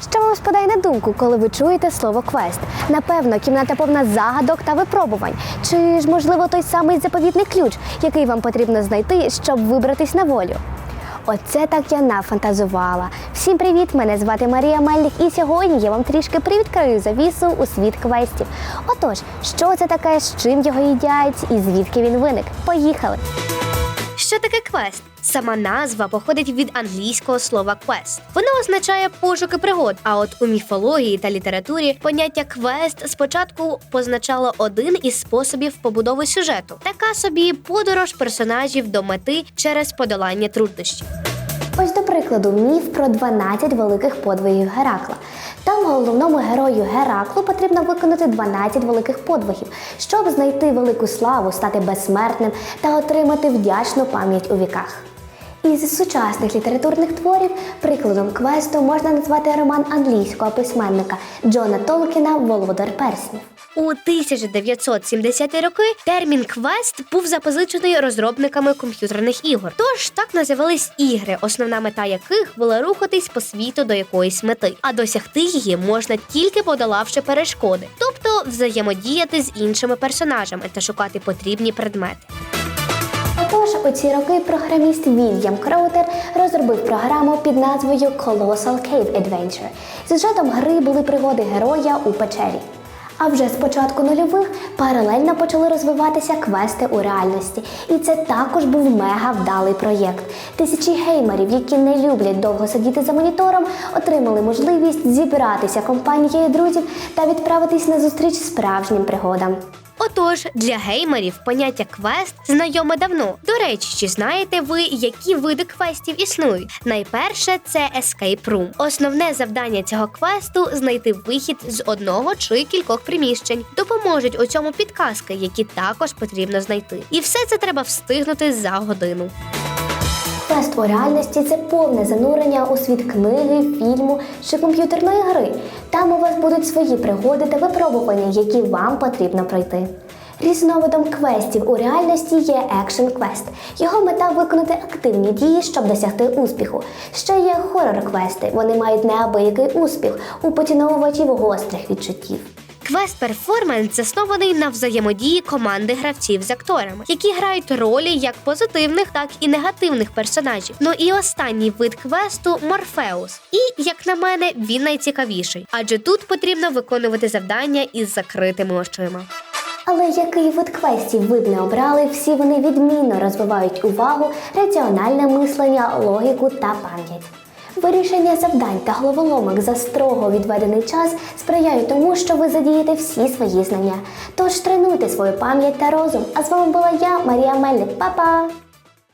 Що вам спадає на думку, коли ви чуєте слово квест? Напевно, кімната повна загадок та випробувань. Чи ж, можливо, той самий заповітний ключ, який вам потрібно знайти, щоб вибратись на волю? Оце так я нафантазувала. Всім привіт! Мене звати Марія Мельник, і сьогодні я вам трішки привідкрию завісу у світ квестів. Отож, що це таке, з чим його їдять і звідки він виник? Поїхали! Що таке квест? Сама назва походить від англійського слова квест. Воно означає пошуки пригод. А от у міфології та літературі поняття квест спочатку позначало один із способів побудови сюжету. Така собі подорож персонажів до мети через подолання труднощів. Ось до прикладу, міф про 12 великих подвигів Геракла. Там головному герою Гераклу потрібно виконати 12 великих подвигів, щоб знайти велику славу, стати безсмертним та отримати вдячну пам'ять у віках. Із сучасних літературних творів прикладом квесту можна назвати роман англійського письменника Джона Толкіна Володар Перснів. У 1970-ті роки термін квест був запозичений розробниками комп'ютерних ігор. Тож так називались ігри, основна мета яких була рухатись по світу до якоїсь мети, а досягти її можна тільки подолавши перешкоди, тобто взаємодіяти з іншими персонажами та шукати потрібні предмети. Отож, у ці роки програміст Вільям Кроутер розробив програму під назвою Colossal Cave Adventure. Сюжетом гри були пригоди героя у печері. А вже з початку нульових паралельно почали розвиватися квести у реальності, і це також був мега вдалий проєкт. Тисячі геймерів, які не люблять довго сидіти за монітором, отримали можливість зібратися компанією друзів та відправитись на зустріч справжнім пригодам. Отож, для геймерів поняття квест знайоме давно. До речі, чи знаєте ви, які види квестів існують? Найперше це Escape Room. Основне завдання цього квесту знайти вихід з одного чи кількох приміщень. Допоможуть у цьому підказки, які також потрібно знайти. І все це треба встигнути за годину. Квест у реальності це повне занурення у світ книги, фільму чи комп'ютерної гри. Там у вас будуть свої пригоди та випробування, які вам потрібно пройти. Різновидом квестів у реальності є Action Quest. Його мета виконати активні дії, щоб досягти успіху. Ще є хорор-квести. Вони мають неабиякий успіх у поціновувачів гострих відчуттів. Квест перформанс заснований на взаємодії команди гравців з акторами, які грають ролі як позитивних, так і негативних персонажів. Ну і останній вид квесту Морфеус. І, як на мене, він найцікавіший, адже тут потрібно виконувати завдання із закритими очима. Але який вид квестів ви б не обрали, всі вони відмінно розвивають увагу, раціональне мислення, логіку та пам'ять. Вирішення завдань та головоломок за строго відведений час сприяють тому, що ви задієте всі свої знання. Тож тренуйте свою пам'ять та розум. А з вами була я, Марія Мельник. Па-па!